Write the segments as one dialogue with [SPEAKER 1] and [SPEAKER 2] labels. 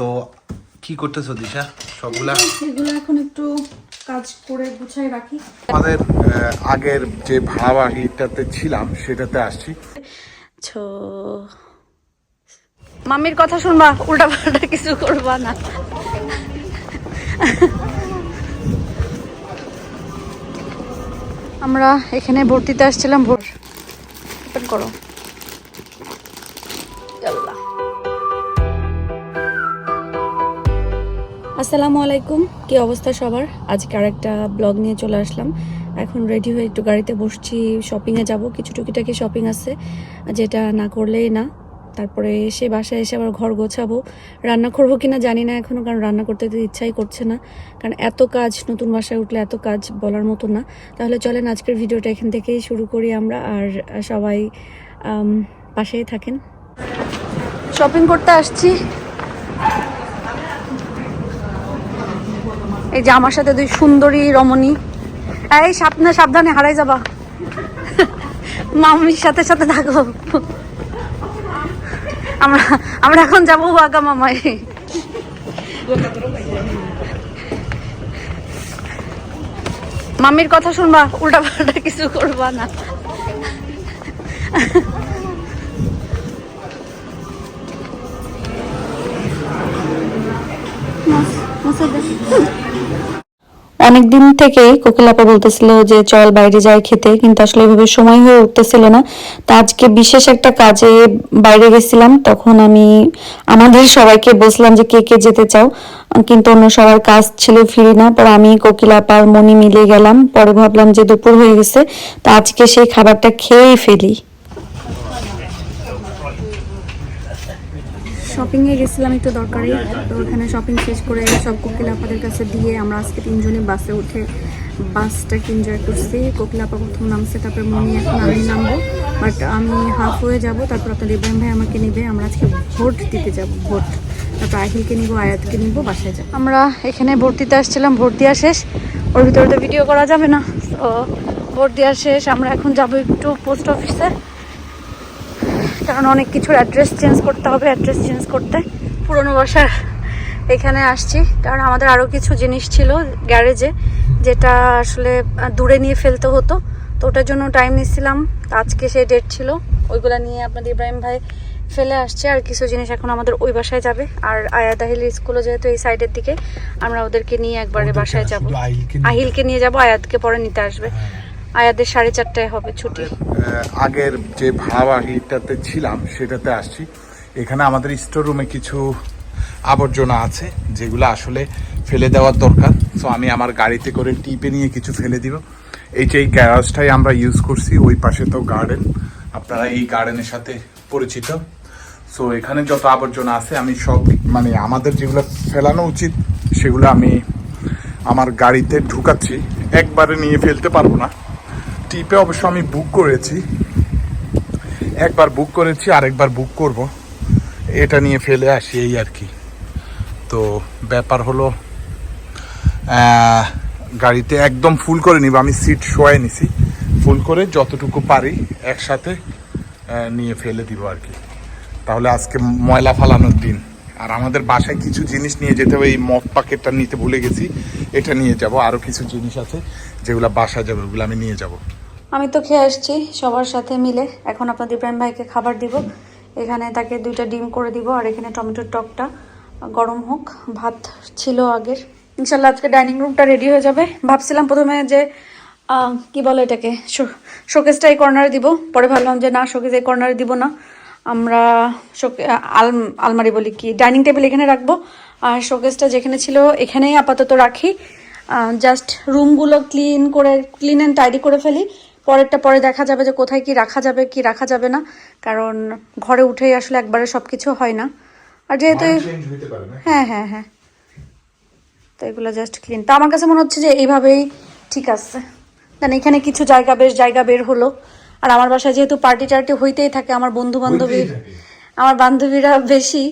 [SPEAKER 1] তো কি করতেছো দিশা? সবগুলা?
[SPEAKER 2] এগুলো এখন একটু কাজ করে গুছাই রাখি।
[SPEAKER 1] আমাদের আগের যে ভাড়া বাড়িটাতে ছিলাম সেটাতে আসছি।
[SPEAKER 2] ছো। মাম্মির কথা শুনবা উল্টা পাল্টা কিছু করবা না। আমরা এখানে ভর্তিতে আসছিলাম ভোর। করো। আসসালামু আলাইকুম। কি অবস্থা সবার? আজকে আরেকটা ব্লগ নিয়ে চলে আসলাম। এখন রেডি হয়ে একটু গাড়িতে বসছি শপিংয়ে যাব। কিছু টুকিটাকি শপিং আছে, যেটা না করলেই না। তারপরে এসে বাসায় এসে আবার ঘর গোছাবো। রান্না করব কি না জানি না এখনও কারণ রান্না করতে তো ইচ্ছাই করছে না। কারণ এত কাজ, নতুন বাসায় উঠলে এত কাজ বলার মতো না। তাহলে চলেন আজকের ভিডিওটা এখান থেকেই শুরু করি আমরা। আর সবাই পাশেই থাকেন। শপিং করতে আসছি। এই যে আমার সাথে দুই সুন্দরী রমণী। এই সাবধানে সাবধানে হারাই যাবা। মামির সাথে সাথে থাকো। আমরা আমরা এখন যাব বাগা মামাই। মামির কথা শুনবা, উল্টা পাল্টা কিছু করবা না। অনেক দিন থেকে কোকিলাপা বলতেছিল যে চল বাইরে যাই খেতে, কিন্তু আসলে এভাবে সময় হয়ে উঠতেছিল না। তা আজকে বিশেষ একটা কাজে বাইরে গেছিলাম, তখন আমি আমাদের সবাইকে বলছিলাম যে কে কে যেতে চাও, কিন্তু অন্য সবার কাজ ছিল ফিরি না। পরে আমি কোকিলাপা আর মনি মিলে গেলাম, পরে ভাবলাম যে দুপুর হয়ে গেছে, তা আজকে সেই খাবারটা খেয়েই ফেলি। শপিং এ গেছিলাম একটু দরকারি, তো ওখানে শপিং শেষ করে সব কোকিল আপাদের কাছে দিয়ে আমরা আজকে তিনজনে বাসে উঠে বাসটাকে এনজয় করছি। কোকিল আপা প্রথম নামছে, তারপরে মনি এখন আমি নামবো। বাট আমি হাফ হয়ে যাব, তারপর আপনার ইব্রাহিম ভাই আমাকে নেবে, আমরা আজকে ভোট দিতে যাব, ভোট। তারপর আহিলকে নিব, আয়াতকে নিব, বাসায় যাব। আমরা এখানে ভোট দিতে আসছিলাম, ভোট দেওয়া শেষ। ওর ভিতরে তো ভিডিও করা যাবে না। তো ভোট দেওয়া শেষ, আমরা এখন যাব একটু পোস্ট অফিসে কারণ অনেক কিছুর অ্যাড্রেস চেঞ্জ করতে হবে অ্যাড্রেস চেঞ্জ করতে। পুরনো বাসার এখানে আসছি। কারণ আমাদের আরও কিছু জিনিস ছিল গ্যারেজে যেটা আসলে দূরে নিয়ে ফেলতে হতো। তো ওটার জন্য টাইম নিচ্ছিলাম। আজকে সেই ডেট ছিল। ওইগুলো নিয়ে আপনাদের ইব্রাহিম ভাই ফেলে আসছে। আর কিছু জিনিস এখন আমাদের ওই বাসায় যাবে। আর আয়াত আহিল স্কুলও যেহেতু এই সাইডের দিকে আমরা ওদেরকে নিয়ে একবারে বাসায় যাব। আহিলকে নিয়ে যাব আয়াতকে পরে নিতে আসবে। আয়াদের সাড়ে চারটায় হবে ছুটি।
[SPEAKER 1] আগের যে ভাড়া বাড়িটাতে ছিলাম, সেটাতে আসছি। এখানে আমাদের স্টোর রুমে কিছু আবর্জনা আছে, যেগুলো আসলে ফেলে দেওয়ার দরকার। সো আমি আমার গাড়িতে করে টিপে নিয়ে কিছু ফেলে দিব। এই যে এই গ্যারাজটাই আমরা ইউজ করছি, ওই পাশে তো গার্ডেন আপনারা এই গার্ডেনের সাথে পরিচিত। সো এখানে যত আবর্জনা আছে, আমি সব মানে আমাদের যেগুলো ফেলানো উচিত, সেগুলো আমি আমার গাড়িতে ঢুকাচ্ছি। একবারে নিয়ে ফেলতে পারব না। টিপে অবশ্য আমি বুক করেছি। একবার বুক করেছি, আরেকবার বুক করব। এটা নিয়ে ফেলে আসি এই আর কি। তো ব্যাপার হলো গাড়িতে একদম ফুল করে নিব। আমি সিট শোয়াই নিছি। ফুল করে যতটুকু পারি একসাথে নিয়ে ফেলে দিব আর কি। তাহলে আজকে ময়লা ফালানোর দিন। আর আমাদের বাসায় কিছু জিনিস নিয়ে যেতে হবে, এই মগ প্যাকেটটা নিতে ভুলে গেছি, এটা নিয়ে যাব। আরও কিছু জিনিস আছে যেগুলো বাসা যাবে, ওগুলো আমি নিয়ে যাব।
[SPEAKER 2] আমি তো খেয়ে আসছি, সবার সাথে মিলে। এখন আপনাদের ইব্রাহিম ভাইকে খাবার দিব। এখানে তাকে দুইটা ডিম করে দিব, আর এখানে টমেটোর টকটা। গরম হোক, ভাত ছিল আগের। ইনশাল্লাহ আজকে ডাইনিং রুমটা রেডি হয়ে যাবে। ভাবছিলাম প্রথমে যে কি বলে এটাকে শোকেসটা এই কর্নারে দিব। পরে ভাবলাম যে না, শোকেস এই কর্নারে দিব না। আমরা আলমারি বলি কি ডাইনিং টেবিল এখানে রাখব। আর শোকেসটা যেখানে ছিল এখানেই আপাতত রাখি। জাস্ট রুমগুলো ক্লিন করে ক্লিন অ্যান্ড টাইডি করে ফেলি। পরেরটা পরে দেখা যাবে যে কোথায় কি রাখা যাবে কি রাখা যাবে না। কারণ ঘরে উঠেই আসলে একবারে সব কিছু হয় না। আর যেহেতু হ্যাঁ হ্যাঁ হ্যাঁ। তো এগুলো জাস্ট ক্লিন তো আমার কাছে মনে হচ্ছে যে এইভাবেই ঠিক আছে। দেন এখানে কিছু জায়গা বেশ জায়গা বের হলো। আর আমার বাসায় যেহেতু পার্টি টার্টি হইতেই থাকে আমার বন্ধু বান্ধবী আমার বান্ধবীরা বেশি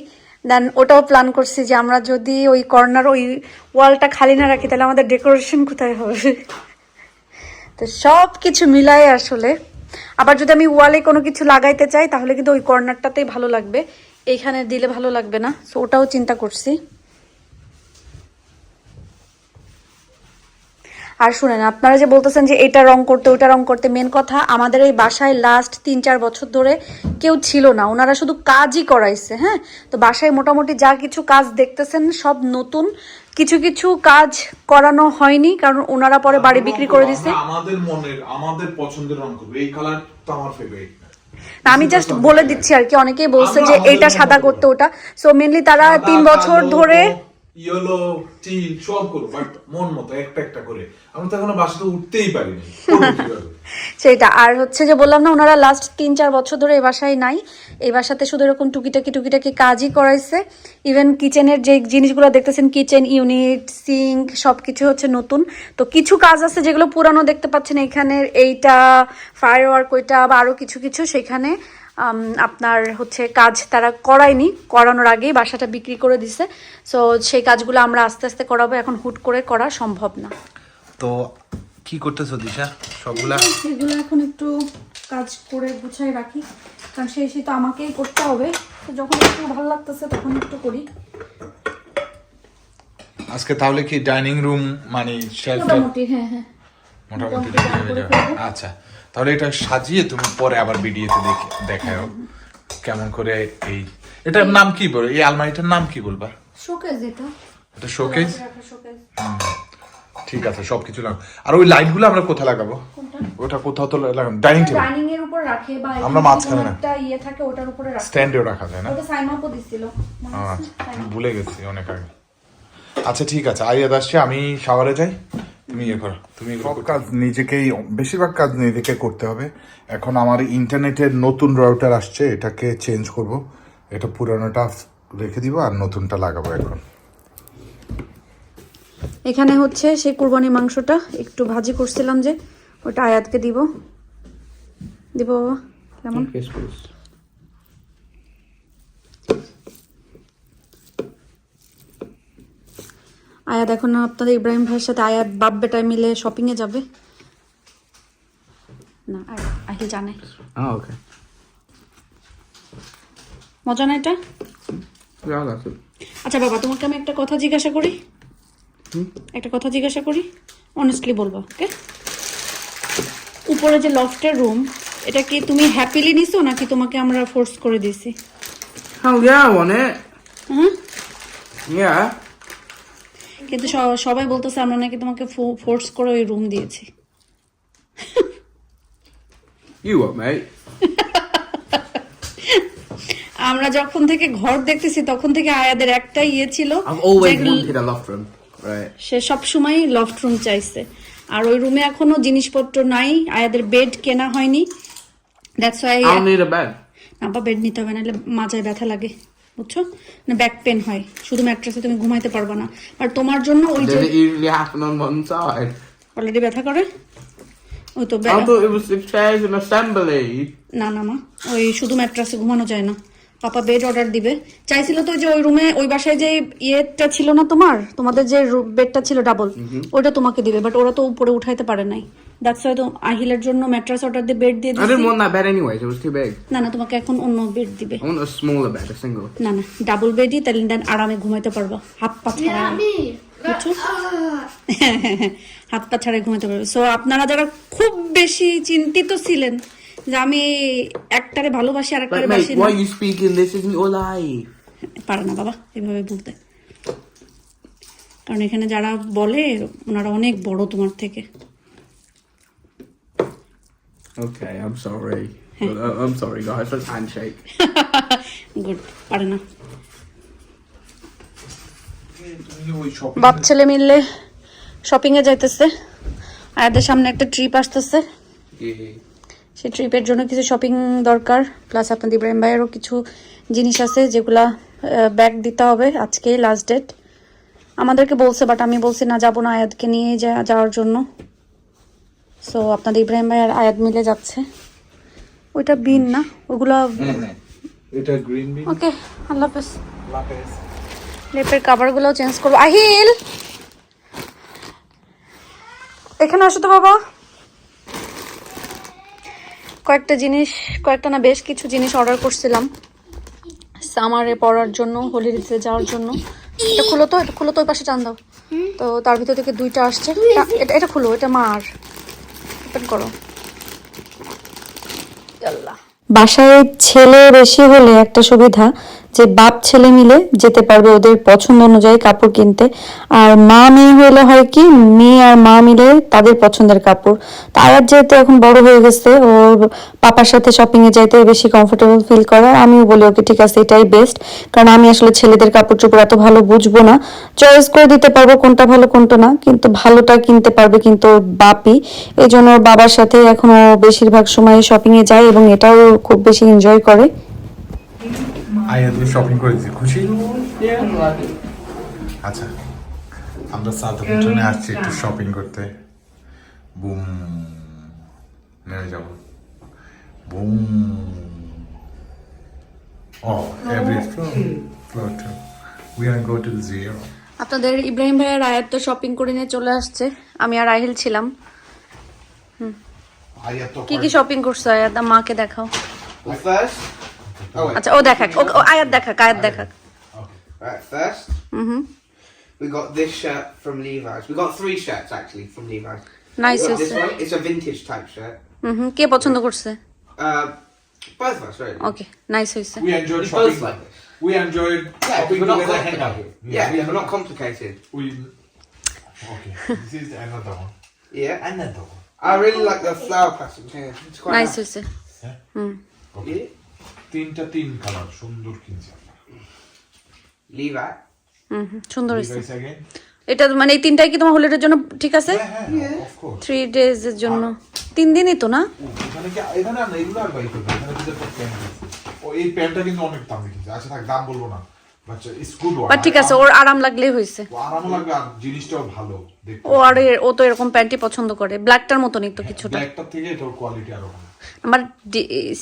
[SPEAKER 2] দেন ওটাও প্ল্যান করছি যে আমরা যদি ওই কর্নার ওই ওয়ালটা খালি না রাখি তাহলে আমাদের ডেকোরেশন কোথায় হবে? তো সব কিছু মিলাই আসলে। আবার যদি আমি ওয়ালে কোনো কিছু লাগাইতে চাই তাহলে কিন্তু ওই কর্নারটাতেই ভালো লাগবে। এইখানে দিলে ভালো লাগবে না। সো ওটাও চিন্তা করছি। আর শুনেন আপনারা যে বলতেছেন যে এটা রং করতে ওটা রং করতে মেন কথা আমাদের এই বাসায় লাস্ট তিন চার বছর ধরে কেউ ছিল না। ওনারা শুধু কাজই করাইছে হ্যাঁ? তো বাসায় মোটামুটি যা কিছু কাজ দেখতেছেন সব নতুন। কিছু কিছু কাজ করানো হয়নি কারণ ওনারা পরে বাড়ি বিক্রি করে দিছে।
[SPEAKER 1] আমাদের মনের আমাদের পছন্দের রং করব এই কালার তো আমার ফেভারিট
[SPEAKER 2] আমি জাস্ট বলে দিচ্ছি আর কি অনেকেই বলছে যে এইটা সাদা করতে ওটা। সো মেনলি তারা তিন বছর ধরে
[SPEAKER 1] ইয়েলো টিল সব করব বাট মন মতো একটা একটা করে। আমরা তো এখনও বাসাতে উঠতেই পারিনি।
[SPEAKER 2] সেটা, আর হচ্ছে যে বললাম না, ওনারা লাস্ট তিন চার বছর ধরে এই বাসায় নাই। এই বাসাতে শুধু এরকম টুকিটাকি টুকিটাকি কাজই করাইছে। ইভেন কিচেনের যে জিনিসগুলো দেখতেছেন কিচেন ইউনিট সিঙ্ক সব কিছু হচ্ছে নতুন। তো কিছু কাজ আছে যেগুলো পুরানো দেখতে পাচ্ছেন, এখানের এইটা ফায়ার ওয়ার্ক ওইটা বা আরও কিছু কিছু সেখানে। আপনার হচ্ছে কাজ তারা করায়নি করানোর আগেই বাসাটা বিক্রি করে দিছে। সো সেই কাজগুলো আমরা আস্তে আস্তে করাবো এখন হুট করে করা সম্ভব না।
[SPEAKER 1] তো কি করতেছো দিশা? সবগুলা?
[SPEAKER 2] সেগুলো এখন একটু কাজ করে গুছাই রাখি কারণ সেই সেই তো আমাকেই করতে হবে। তো যখন একটু ভালো লাগতেছে তখন একটু করি।
[SPEAKER 1] আজকে তাহলে কি ডাইনিং রুম মানে শেলফটা
[SPEAKER 2] মোটামুটি হ্যাঁ হ্যাঁ।
[SPEAKER 1] মোটামুটি। আচ্ছা। তাহলে এটা সাজিয়ে তুমি পরে আবার ভিডিওতে দেখে দেখাও কেমন করে এই এটার নাম কি বলো? এই আলমারিটার নাম কি বলবা?
[SPEAKER 2] শোকেস এটা
[SPEAKER 1] এটা শোকেস ঠিক আছে সবকিছু লাগাবো আর ওই লাইটগুলো আমরা কোথায় লাগাবো? ওটা কোথাও তো লাগাবো। ডাইনিং টেবিল
[SPEAKER 2] ডাইনিং এর উপর রাখে বা
[SPEAKER 1] আমরা মাঝখানে না।
[SPEAKER 2] একটা ইয়ে থাকে ওটার উপরে রাখে।
[SPEAKER 1] স্ট্যান্ডেও রাখা যায় না?
[SPEAKER 2] ওটা সাইমাপও দিছিল। মনে
[SPEAKER 1] আচ্ছা ভুলে গেছি অনেক আগে। আচ্ছা ঠিক আছে আইয়াদ আসছে আমি শাওয়ারে যাই। তুমি ইয়ে করো তুমি সব কাজ নিজেকেই বেশিরভাগ কাজ নিজেকে করতে হবে। এখন আমার ইন্টারনেটের নতুন রাউটার আসছে এটাকে চেঞ্জ করব। এটা পুরানোটা রেখে দিব আর নতুনটা লাগাবো এখন।
[SPEAKER 2] এখানে হচ্ছে সেই কুরবানি মাংসটা একটু ভাজি করছিলাম যে ওটা আয়াতকে দিব। দিব বাবা কেমন? আয়াত এখন আপনাদের ইব্রাহিম ভাইয়ের সাথে আয়াত বাপ বেটায় মিলে শপিং এ যাবে? না আহিল জানে
[SPEAKER 3] okay.
[SPEAKER 2] মজা না এটা. আচ্ছা বাবা তোমাকে আমি একটা কথা জিজ্ঞাসা করি? একটা কথা জিজ্ঞাসা করি? অনেস্টলি বলব ওকে উপরে যে লফটের রুম এটা কি তুমি হ্যাপিলি নিছো নাকি তোমাকে আমরা ফোর্স করে দিয়েছি?
[SPEAKER 3] Hell yeah, I
[SPEAKER 2] হ্যাঁ
[SPEAKER 3] Yeah.
[SPEAKER 2] কিন্তু সবাই বলতেছে আমরা নাকি তোমাকে ফোর্স করে ওই রুম দিয়েছি। আমরা যখন থেকে ঘর দেখতেছি তখন থেকে আয়াদের একটা ইয়ে ছিল. সে সব সময় লফট রুম চাইছে। আর ওই রুমে এখনও জিনিসপত্র নাই আয়াদের বেড কেনা হয়নি।
[SPEAKER 3] That's why a bed.
[SPEAKER 2] আবার বেড নিতে হবে নাহলে মাজায় ব্যথা লাগে। বুঝছ না ব্যাক পেন হয় শুধু ম্যাট্রেসে তুমি ঘুমাইতে পারবে না আর তোমার জন্য ওই যে
[SPEAKER 3] সাইড
[SPEAKER 2] অলরেডি ব্যথা করে ওই তো
[SPEAKER 3] ব্যথা তো ইট ওয়াজ in
[SPEAKER 2] না না মা ওই শুধু ম্যাট্রেসে ঘুমানো যায় না পাপা বেড অর্ডার দিবে। চাইছিল তো যে ওই রুমে ওই বাসায় যে ইয়েটা ছিল না তোমার? তোমাদের যে বেডটা ছিল ডাবল ওটা তোমাকে দিবে বাট ওরা তো উপরে উঠাইতে পারে নাই। দ্যাটস ওয়াই তো আহিলের জন্য ম্যাট্রেস অর্ডার দিয়ে বেড দিয়ে দিছি. না না তোমাকে এখন অন্য বেড দিবে। না না ডাবল বেডই তাহলে দেন আরামে ঘুমাইতে পারবা। হাত পা ছাড়া। হাত পা ছাড়া ঘুমাতে পারবে। সো আপনারা যারা খুব বেশি চিন্তিত ছিলেন যে আমি একটারে ভালোবাসি আর একটারে বাসি না
[SPEAKER 3] speaking? This isn't your life.
[SPEAKER 2] পারে না বাবা এভাবে বলতে কারণ এখানে যারা বলে ওনারা অনেক বড় তোমার থেকে
[SPEAKER 3] Okay, I'm sorry. But, uh, I'm sorry, guys. Let's handshake.
[SPEAKER 2] Good পারে না বাপ ছেলে মিললে শপিং এ যাইতেছে আর এদের সামনে একটা ট্রিপ আসতেছে সেই ট্রিপের জন্য কিছু শপিং দরকার প্লাস আপনাদের ইব্রাহিম ভাইয়েরও কিছু জিনিস আছে যেগুলা ব্যাগ দিতে হবে আজকে লাস্ট ডেট আমাদেরকে বলছে বাট আমি বলছি না যাব না আয়াতকে নিয়ে যাওয়ার জন্য। সো আপনাদের ইব্রাহিম ভাই আর আয়াত মিলে যাচ্ছে। ওইটা বিন না? ওগুলা
[SPEAKER 1] এটা গ্রিন বিন
[SPEAKER 2] ওকে আল্লাহ হাফেজ। লেপের কাভারগুলোও চেঞ্জ করব। আহিল! এখানে আসো তো বাবা। কয়েকটা জিনিস, কয়েকটা না বেশ কিছু জিনিস অর্ডার করছিলাম। সামারে পড়ার জন্য হোলিডেতে যাওয়ার জন্য। এটা খুলো তো, এটা খুলো তো, ওই পাশে টান দাও। তো তার ভিতর থেকে দুইটা আসছে। এটা এটা খুলো, এটা মার ওপেন করো। বাসায় ছেলে বেশি হলে একটা সুবিধা যে বাপ ছেলে মিলে যেতে পারবে ওদের পছন্দ অনুযায়ী কাপড় কিনতে। আর মা মেয়ে হলে হয় কি, মেয়ে আর মা মিলে তাদের পছন্দের কাপড়। তো আয়াত যেহেতু এখন বড় হয়ে গেছে, ওর পাপার সাথে শপিং এ যাইতে বেশি কমফোর্টেবল ফিল করে, আমিও বলি ওকে, ঠিক আছে, এটাই বেস্ট কারণ আমি আসলে ছেলেদের কাপড় চোপড় এত ভালো বুঝব না। চয়েস করে দিতে পারব কোনটা ভালো, কোনটা না, কিন্তু ভালোটা কিনতে পারবে কিন্তু ওর বাপই। এই জন্য ওর বাবার সাথে এখন বেশিরভাগ সময় শপিং এ যায় এবং এটাও খুব বেশি এনজয় করে।
[SPEAKER 1] তুমি শপিং করেছি খুশি. আচ্ছা আমরা আসছি একটু শপিং করতে। বুম নেমে যাব। Broom. O every floor to we are go to zero
[SPEAKER 2] আপনাদের ইব্রাহিম ভাইয়ের আয়াত তো শপিং করে নিয়ে চলে আসছে। আমি আর আহিল ছিলাম। কি কি শপিং করছ আয়াত মাকে দেখাও।
[SPEAKER 4] oh wait,
[SPEAKER 2] আচ্ছা ও দেখাক ও ও আয়াত দেখাক আয়াত দেখাক
[SPEAKER 4] right, first,
[SPEAKER 2] hmm
[SPEAKER 4] we got this shirt from Levi's. We got three shirts actually from Levi's.
[SPEAKER 2] Nice
[SPEAKER 4] We got this
[SPEAKER 2] হয়েছে
[SPEAKER 4] one, it's a vintage type shirt.
[SPEAKER 2] Hmm কে পছন্দ করছে
[SPEAKER 4] Uh, both of us, really.
[SPEAKER 2] Okay nice হয়েছে
[SPEAKER 1] We enjoyed
[SPEAKER 4] We
[SPEAKER 1] shopping.
[SPEAKER 4] both like this.
[SPEAKER 1] We enjoyed
[SPEAKER 4] Yeah,
[SPEAKER 1] shopping
[SPEAKER 4] we're not
[SPEAKER 1] together, hang out.
[SPEAKER 4] complicated. Yeah, we're not complicated.
[SPEAKER 1] We okay. This is another one.
[SPEAKER 4] Yeah,
[SPEAKER 1] Another one.
[SPEAKER 4] I really like the flower pattern here. It's quite
[SPEAKER 2] nice
[SPEAKER 4] nice.
[SPEAKER 2] হয়েছে
[SPEAKER 4] Yeah.
[SPEAKER 1] তিনটা তিন colour সুন্দর কিনছি.
[SPEAKER 2] হুম হুম, সুন্দর হয়েছে। এটা মানে এই তিনটাই কি তোমার হোলিডের জন্য ঠিক আছে?
[SPEAKER 1] হ্যাঁ হ্যাঁ of course.
[SPEAKER 2] থ্রি ডেজ এর জন্য। তিন দিনই তো না?
[SPEAKER 1] এখানে কি এখানে না, এগুলো আর বাইক এখানে প্যান্ট ও এই প্যান্টটা কিন্তু অনেক দাম কিন্তু আচ্ছা থাক দাম বলব না।
[SPEAKER 2] ঠিক আছে ওর আরাম লাগলেই হয়েছে।
[SPEAKER 1] আরাম লাগবে জিনিসটাও ভালো
[SPEAKER 2] ও আর ও তো এরকম প্যান্টই পছন্দ করে। ব্ল্যাকটার মতনই তো কিছুটা।
[SPEAKER 1] ব্ল্যাকটার থেকে এটার কোয়ালিটি আরও ভালো।
[SPEAKER 2] আমার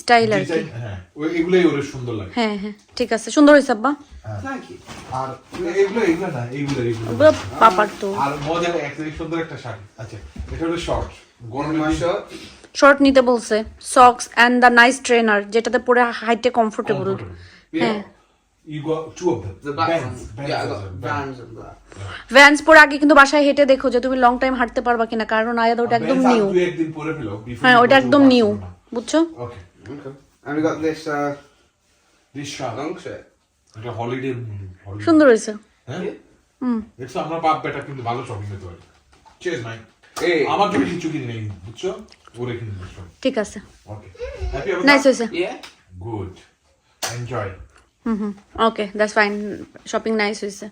[SPEAKER 2] স্টাইল আর কি।
[SPEAKER 1] হ্যাঁ ওই এগুলোই ওর সুন্দর লাগে।
[SPEAKER 2] হ্যাঁ হ্যাঁ ঠিক আছে সুন্দর হয়েছে আব্বা।
[SPEAKER 4] Thank
[SPEAKER 1] আর এগুলো এগুলো না এইগুলো এগুলো।
[SPEAKER 2] পাপার তো।
[SPEAKER 1] আর মজার একটা সুন্দর একটা শাড়ি আচ্ছা এটা হলো শর্ট গরমের
[SPEAKER 2] শর্ট নিতে বলছে socks and the nice trainer যেটাতে পরে হাইটে কমফোর্টেবল হ্যাঁ।
[SPEAKER 1] You got two of them.
[SPEAKER 4] The black
[SPEAKER 1] Vans,
[SPEAKER 4] one.
[SPEAKER 1] Vans
[SPEAKER 4] Yeah, I got
[SPEAKER 1] Vans.
[SPEAKER 4] And black.
[SPEAKER 2] Vans পরে আগে কিন্তু বাসায় হেঁটে দেখো যে তুমি লং টাইম হাঁটতে পারবা কিনা কারণ আয়াদ ওটা একদম নিউ
[SPEAKER 1] দুই একদিন পরে ফেলো, before
[SPEAKER 2] হ্যাঁ
[SPEAKER 1] you
[SPEAKER 2] ওটা
[SPEAKER 1] go to
[SPEAKER 2] একদম নিউ. বুঝছ
[SPEAKER 1] Okay.
[SPEAKER 4] Okay. And we got this uh,
[SPEAKER 1] This shirt,
[SPEAKER 4] long shirt.
[SPEAKER 1] এটা holiday, holiday.
[SPEAKER 2] সুন্দর হয়েছে
[SPEAKER 1] হ্যাঁ?
[SPEAKER 2] হুম
[SPEAKER 1] দেখছ আমরা বাপ বেটা কিন্তু ভালো শপিং করতে পারি চেজ নাই
[SPEAKER 4] Hey.
[SPEAKER 1] আমার জন্য কিছু কিনে নেই বুঝছ ওরে কিনে
[SPEAKER 2] ঠিক আছে
[SPEAKER 1] ওকে হ্যাপি
[SPEAKER 2] নাইস হয়েছে
[SPEAKER 4] Yeah.
[SPEAKER 1] Good enjoy
[SPEAKER 2] hmm hmm okay that's fine shopping nice হয়েছে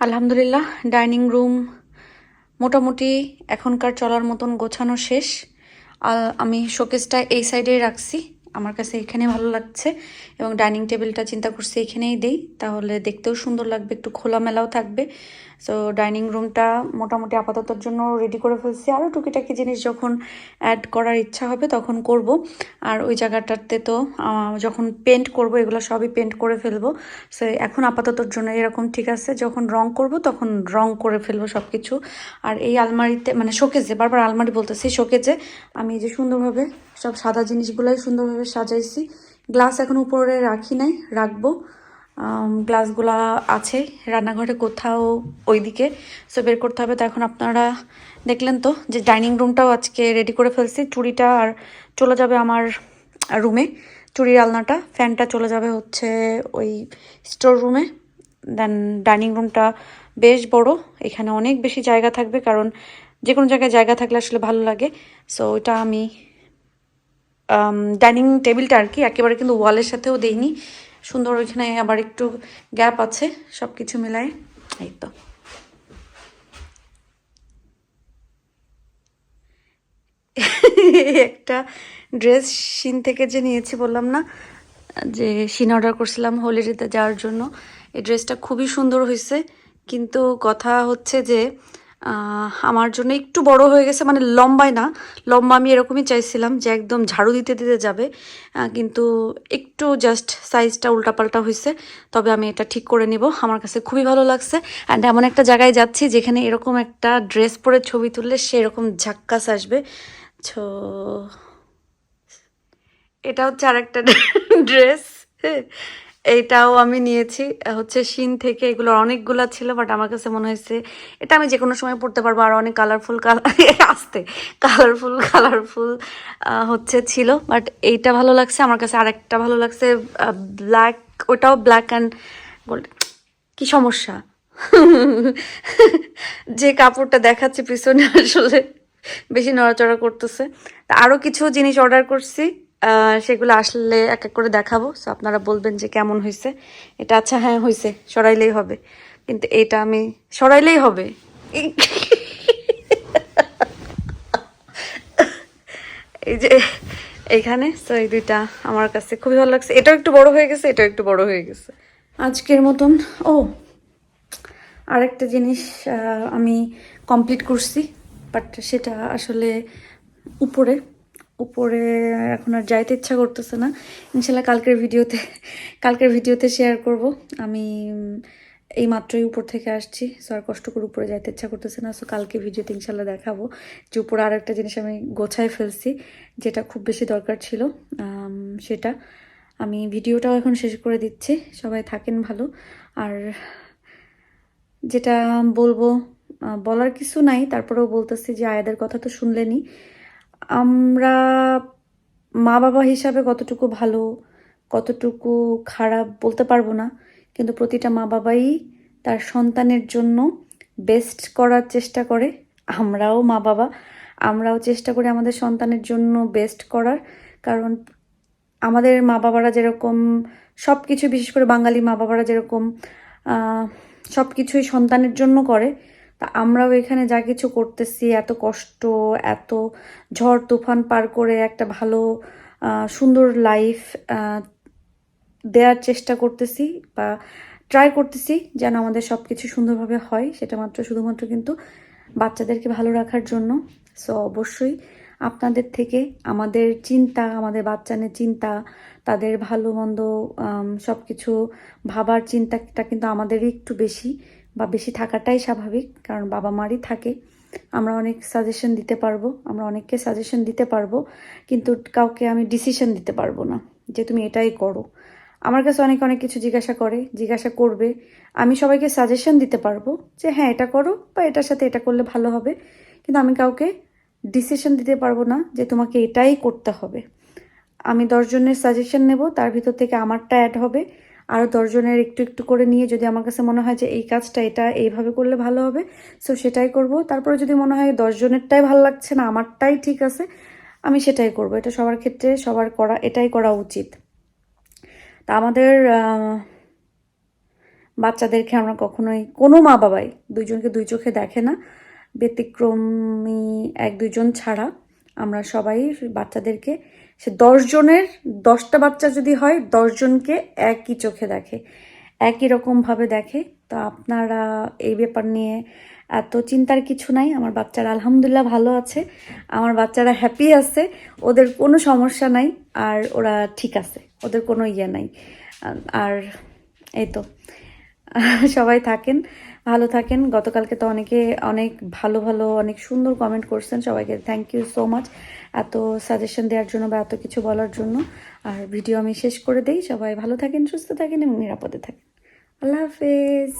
[SPEAKER 2] আলহামদুলিল্লাহ ডাইনিং রুম মোটামুটি এখনকার চলার মতন গোছানো শেষ। আমি শোকেসটা এই সাইডেই রাখছি। আমার কাছে এখানে ভালো লাগছে এবং ডাইনিং টেবিলটা চিন্তা করছি এখানেই দেই, তাহলে দেখতেও সুন্দর লাগবে, একটু খোলামেলাও থাকবে। সো ডাইনিং রুমটা মোটামুটি আপাততর জন্য রেডি করে ফেলছি। আরও টুকিটাকি জিনিস যখন অ্যাড করার ইচ্ছা হবে তখন করব। আর ওই জায়গাটাতে তো যখন পেন্ট করব, এগুলো সবই পেন্ট করে ফেলব। সো এখন আপাততর জন্য এরকম ঠিক আছে, যখন রং করব তখন রং করে ফেলব সব কিছু আর এই আলমারিতে মানে শোকেজে, বারবার আলমারি বলতেছি শোকেজে, আমি যে সুন্দরভাবে সব সাদা জিনিসগুলোই সুন্দরভাবে সাজাইছি। গ্লাস এখন উপরে রাখি নাই, রাখব। গ্লাসগুলা আছে, রান্নাঘরে কোথাও ওইদিকে। সো বের করতে হবে। তো এখন আপনারা দেখলেন তো যে ডাইনিং রুমটাও আজকে রেডি করে ফেলছি। চুড়িটা আর চলে যাবে আমার রুমে, চুড়ির আলনাটা। ফ্যানটা চলে যাবে হচ্ছে ওই স্টোর রুমে দেন ডাইনিং রুমটা বেশ বড়। এখানে অনেক বেশি জায়গা থাকবে কারণ যে কোনো জায়গায় জায়গা থাকলে আসলে ভালো লাগে। সো ওইটা আমি ডাইনিং টেবিলটা আর কি, একেবারে কিন্তু ওয়ালের সাথেও দেইনি। সুন্দর ওইখানে আবার একটু গ্যাপ আছে সব কিছু মিলায়। এই তো। একটা ড্রেস শিন থেকে যে নিয়েছি বললাম না, যে শিন অর্ডার করছিলাম হোলিডেতে যাওয়ার জন্য। এই ড্রেসটা খুবই সুন্দর হয়েছে কিন্তু কথা হচ্ছে যে আমার জন্য একটু বড় হয়ে গেছে মানে লম্বায় না। লম্বা আমি এরকমই চাইছিলাম যে একদম ঝাড়ু দিতে দিতে যাবে। কিন্তু একটু জাস্ট সাইজটা উল্টাপাল্টা হয়েছে, তবে আমি এটা ঠিক করে নিব। আমার কাছে খুবই ভালো লাগছে। অ্যান্ড এমন একটা জায়গায় যাচ্ছি যেখানে এরকম একটা ড্রেস পরে ছবি তুললে সেরকম ঝাক্কাস আসবে। ছো এটা হচ্ছে আর একটা ড্রেস এইটাও আমি নিয়েছি। হচ্ছে শিন থেকে এগুলো অনেকগুলা ছিল বাট আমার কাছে মনে হয়েছে এটা আমি যে কোনো সময় পড়তে পারব। আর অনেক কালারফুল কালার আসতে। কালারফুল কালারফুল হচ্ছে ছিল বাট এইটা ভালো লাগছে। আমার কাছে আরেকটা ভালো লাগছে ব্ল্যাক ওটাও ব্ল্যাক অ্যান্ড গোল্ড কি সমস্যা? যে কাপড়টা দেখাচ্ছে পিছনে আসলে বেশি নড়াচড়া করতেছে। তা আরও কিছু জিনিস অর্ডার করছি। সেগুলো আসলে এক এক করে দেখাবো। সো আপনারা বলবেন যে কেমন হয়েছে এটা আচ্ছা হ্যাঁ হয়েছে সরাইলেই হবে। কিন্তু এটা আমি, সরাইলেই হবে। এই যে, এইখানে সো এই দুইটা আমার কাছে খুবই ভালো লাগছে। এটাও একটু বড় হয়ে গেছে, এটাও একটু বড় হয়ে গেছে। আজকের মতন, ও, আরেকটা জিনিস আমি কমপ্লিট করছি বাট সেটা আসলে উপরে। উপরে এখন আর যাইতে ইচ্ছা করতেছে না। ইনশাল্লাহ কালকের ভিডিওতে কালকের ভিডিওতে শেয়ার করব। আমি এই মাত্রই উপর থেকে আসছি। সো আর কষ্ট করে উপরে যাইতে ইচ্ছা করতেছে না। সো কালকে ভিডিওতে ইনশাল্লাহ দেখাবো যে উপরে আর একটা জিনিস আমি গোছায় ফেলছি, যেটা খুব বেশি দরকার ছিল। সেটা। আমি ভিডিওটাও এখন শেষ করে দিচ্ছি। সবাই থাকেন ভালো। আর যেটা বলব বলার কিছু নাই। তারপরেও বলতেছি যে আয়াদের কথা তো শুনলেনই। আমরা মা বাবা হিসাবে কতটুকু ভালো, কতটুকু খারাপ বলতে পারব না, কিন্তু প্রতিটা মা বাবাই তার সন্তানের জন্য বেস্ট করার চেষ্টা করে। আমরাও মা বাবা আমরাও চেষ্টা করি আমাদের সন্তানের জন্য বেস্ট করার, কারণ আমাদের মা বাবারা যেরকম সব কিছু বিশেষ করে বাঙালি মা বাবারা যেরকম সব কিছুই সন্তানের জন্য করে তা আমরাও এখানে যা কিছু করতেছি, এত কষ্ট, এত ঝড় তুফান পার করে একটা ভালো সুন্দর লাইফ দেওয়ার চেষ্টা করতেছি বা ট্রাই করতেছি যেন আমাদের সব কিছু সুন্দরভাবে হয়। সেটা মাত্র শুধুমাত্র কিন্তু বাচ্চাদেরকে ভালো রাখার জন্য। সো অবশ্যই আপনাদের থেকে আমাদের চিন্তা, আমাদের বাচ্চাদের চিন্তা, তাদের ভালো মন্দ সব কিছু ভাবার চিন্তাটা কিন্তু আমাদেরই একটু বেশি। বা বেশি থাকাটাই স্বাভাবিক, কারণ বাবা মারই থাকে। আমরা অনেক সাজেশন দিতে পারব, আমরা অনেককে সাজেশন দিতে পারব, কিন্তু কাউকে আমি ডিসিশন দিতে পারব না যে তুমি এটাই করো। আমার কাছে অনেক অনেক কিছু জিজ্ঞাসা করে, জিজ্ঞাসা করবে। আমি সবাইকে সাজেশন দিতে পারব যে হ্যাঁ এটা করো বা এটার সাথে এটা করলে ভালো হবে। কিন্তু আমি কাউকে ডিসিশন দিতে পারব না যে তোমাকে এটাই করতে হবে। আমি দশজনের সাজেশন নেব, তার ভিতর থেকে আমারটা অ্যাড হবে। আরও দশজনের একটু একটু করে নিয়ে যদি আমার কাছে মনে হয় যে এই কাজটা এটা এইভাবে করলে ভালো হবে সো সেটাই করব। তারপরে যদি মনে হয় দশজনেরটাই ভালো লাগছে না, আমারটাই ঠিক আছে, আমি সেটাই করব। এটা সবার ক্ষেত্রে সবার করা, এটাই করা উচিত। তা আমাদের বাচ্চাদেরকে আমরা কখনোই, কোনো মা বাবাই দুইজনকে দুই চোখে দেখে না, ব্যতিক্রমী এক দুইজন ছাড়া আমরা সবাই বাচ্চাদেরকে সে দশজনের দশটা বাচ্চা যদি হয় দশজনকে একই চোখে দেখে, একই রকমভাবে দেখে। তো আপনারা এই ব্যাপার নিয়ে এত চিন্তার কিছু নাই। আমার বাচ্চারা আলহামদুলিল্লাহ ভালো আছে। আমার বাচ্চারা হ্যাপি আছে। ওদের কোনো সমস্যা নাই। আর ওরা ঠিক আছে। ওদের কোনো ইয়ে নাই। আর এই তো। সবাই থাকেন, ভালো থাকেন। গতকালকে তো অনেকে অনেক ভালো ভালো, অনেক সুন্দর কমেন্ট করছেন। সবাইকে থ্যাংক ইউ সো মাচ এত সাজেশন দেওয়ার জন্য বা এত কিছু বলার জন্য। আর ভিডিও আমি শেষ করে দেই। সবাই ভালো থাকেন, সুস্থ থাকেন এবং নিরাপদে থাকেন। আল্লাহ হাফেজ।